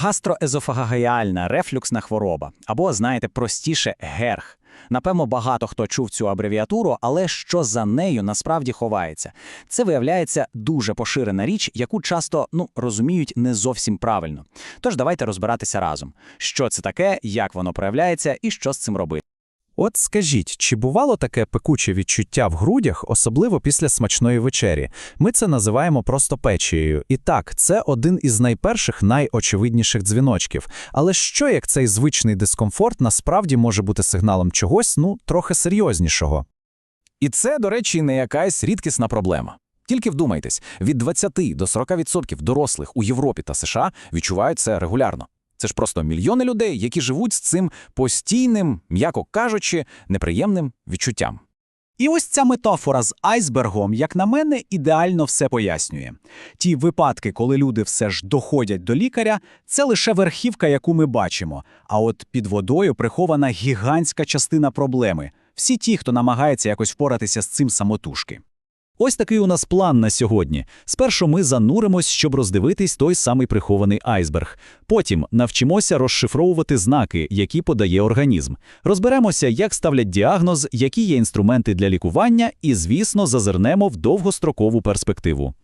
Гастроезофагагеальна рефлюксна хвороба, або, знаєте, простіше герх. Напевно, багато хто чув цю абревіатуру, але що за нею насправді ховається? Це виявляється дуже поширена річ, яку часто ну розуміють не зовсім правильно. Тож давайте розбиратися разом, що це таке, як воно проявляється і що з цим робити. От скажіть, чи бувало таке пекуче відчуття в грудях, особливо після смачної вечері? Ми це називаємо просто печією. І так, це один із найперших, найочевидніших дзвіночків. Але що як цей звичний дискомфорт насправді може бути сигналом чогось, ну, трохи серйознішого? І це, до речі, не якась рідкісна проблема. Тільки вдумайтесь, від 20 до 40% дорослих у Європі та США відчувають це регулярно. Це ж просто мільйони людей, які живуть з цим постійним, м'яко кажучи, неприємним відчуттям. І ось ця метафора з айсбергом, як на мене, ідеально все пояснює. Ті випадки, коли люди все ж доходять до лікаря, це лише верхівка, яку ми бачимо. А от під водою прихована гігантська частина проблеми. Всі ті, хто намагається якось впоратися з цим самотужки. Ось такий у нас план на сьогодні. Спершу ми зануримось, щоб роздивитись той самий прихований айсберг. Потім навчимося розшифровувати знаки, які подає організм. Розберемося, як ставлять діагноз, які є інструменти для лікування, і, звісно, зазирнемо в довгострокову перспективу.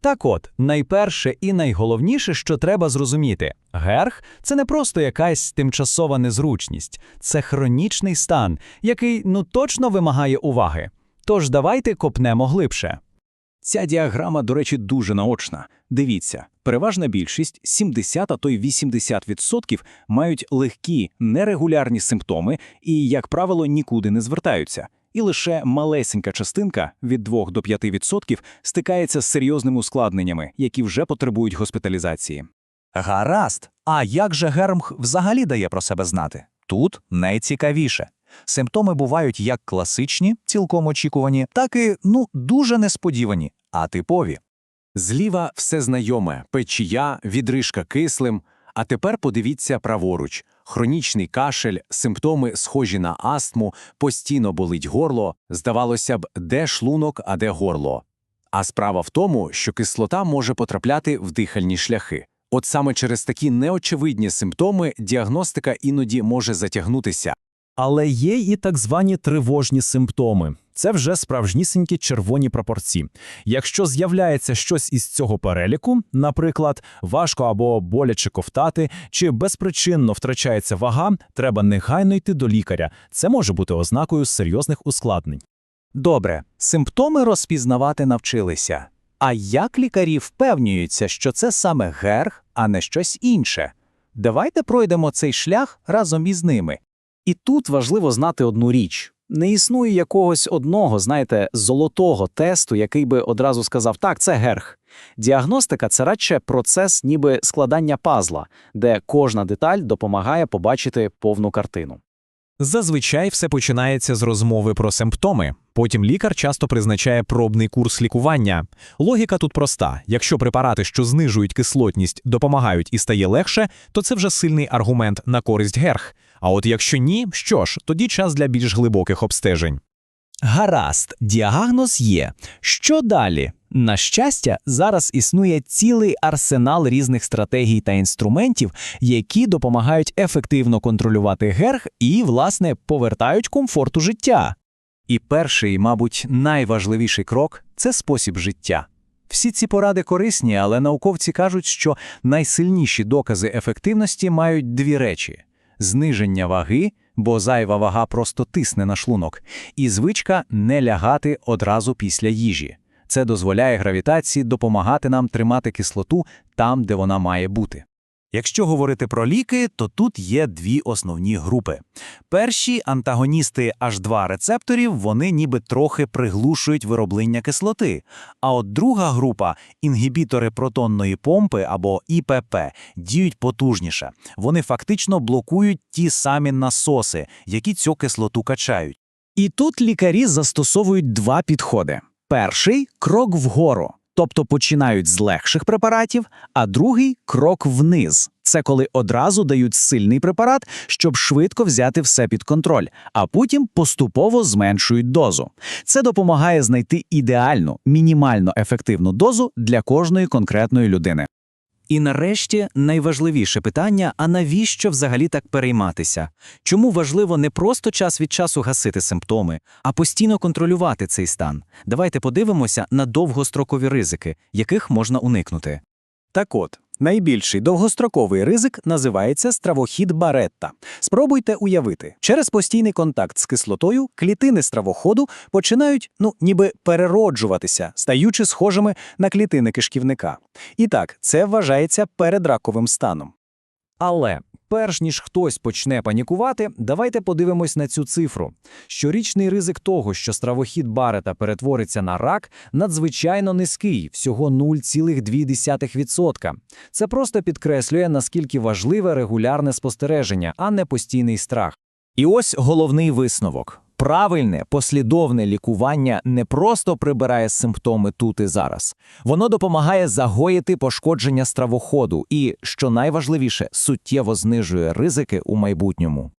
Так от, найперше і найголовніше, що треба зрозуміти, герх це не просто якась тимчасова незручність, це хронічний стан, який ну точно вимагає уваги. Тож давайте копнемо глибше. Ця діаграма, до речі, дуже наочна. Дивіться, переважна більшість 70, а то й 80% мають легкі нерегулярні симптоми і, як правило, нікуди не звертаються. І лише малесенька частинка від 2 до 5% стикається з серйозними ускладненнями, які вже потребують госпіталізації. Гаразд. А як же гермх взагалі дає про себе знати? Тут найцікавіше. Симптоми бувають як класичні, цілком очікувані, так і ну дуже несподівані, атипові. Зліва все знайоме: печія, відрижка кислим. А тепер подивіться праворуч: хронічний кашель, симптоми схожі на астму, постійно болить горло. Здавалося б, де шлунок, а де горло. А справа в тому, що кислота може потрапляти в дихальні шляхи. От саме через такі неочевидні симптоми діагностика іноді може затягнутися. Але є і так звані тривожні симптоми. Це вже справжнісінькі червоні прапорці. Якщо з'являється щось із цього переліку, наприклад, важко або боляче ковтати, чи безпричинно втрачається вага, треба негайно йти до лікаря. Це може бути ознакою серйозних ускладнень. Добре, симптоми розпізнавати навчилися. А як лікарі впевнюються, що це саме герх, а не щось інше? Давайте пройдемо цей шлях разом із ними. І тут важливо знати одну річ. Не існує якогось одного, знаєте, золотого тесту, який би одразу сказав, так, це герх. Діагностика це радше процес ніби складання пазла, де кожна деталь допомагає побачити повну картину. Зазвичай все починається з розмови про симптоми. Потім лікар часто призначає пробний курс лікування. Логіка тут проста: якщо препарати, що знижують кислотність, допомагають і стає легше, то це вже сильний аргумент на користь герх. А от якщо ні, що ж, тоді час для більш глибоких обстежень. Гаразд, діагноз є. Що далі? На щастя, зараз існує цілий арсенал різних стратегій та інструментів, які допомагають ефективно контролювати герх і, власне, повертають комфорту життя. І перший, мабуть, найважливіший крок це спосіб життя. Всі ці поради корисні, але науковці кажуть, що найсильніші докази ефективності мають дві речі: зниження ваги, бо зайва вага просто тисне на шлунок, і звичка не лягати одразу після їжі. Це дозволяє гравітації допомагати нам тримати кислоту там, де вона має бути. Якщо говорити про ліки, то тут є дві основні групи. Перші антагоністи H2 рецепторів, вони ніби трохи приглушують вироблення кислоти. А от друга група інгібітори протонної помпи або ІПП діють потужніше. Вони фактично блокують ті самі насоси, які цю кислоту качають. І тут лікарі застосовують два підходи. Перший крок вгору, тобто починають з легших препаратів, а другий крок вниз. Це коли одразу дають сильний препарат, щоб швидко взяти все під контроль, а потім поступово зменшують дозу. Це допомагає знайти ідеальну, мінімально ефективну дозу для кожної конкретної людини. І нарешті найважливіше питання: а навіщо взагалі так перейматися? Чому важливо не просто час від часу гасити симптоми, а постійно контролювати цей стан? Давайте подивимося на довгострокові ризики, яких можна уникнути. Так от, найбільший довгостроковий ризик називається стравохід Баретта. Спробуйте уявити, через постійний контакт з кислотою клітини стравоходу починають, ну, ніби перероджуватися, стаючи схожими на клітини кишківника. І так, це вважається передраковим станом. Але перш ніж хтось почне панікувати, давайте подивимось на цю цифру. Щорічний ризик того, що стравохід Барета перетвориться на рак, надзвичайно низький, всього 0,2%. Це просто підкреслює, наскільки важливе регулярне спостереження, а не постійний страх. І ось головний висновок. Правильне, послідовне лікування не просто прибирає симптоми тут і зараз. Воно допомагає загоїти пошкодження стравоходу і, що найважливіше, суттєво знижує ризики у майбутньому.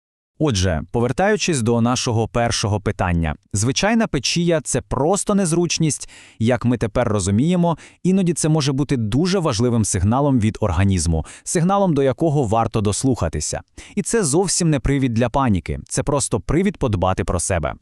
Отже, повертаючись до нашого першого питання, звичайна печія це просто незручність, як ми тепер розуміємо, іноді це може бути дуже важливим сигналом від організму, сигналом до якого варто дослухатися. І це зовсім не привід для паніки, це просто привід подбати про себе.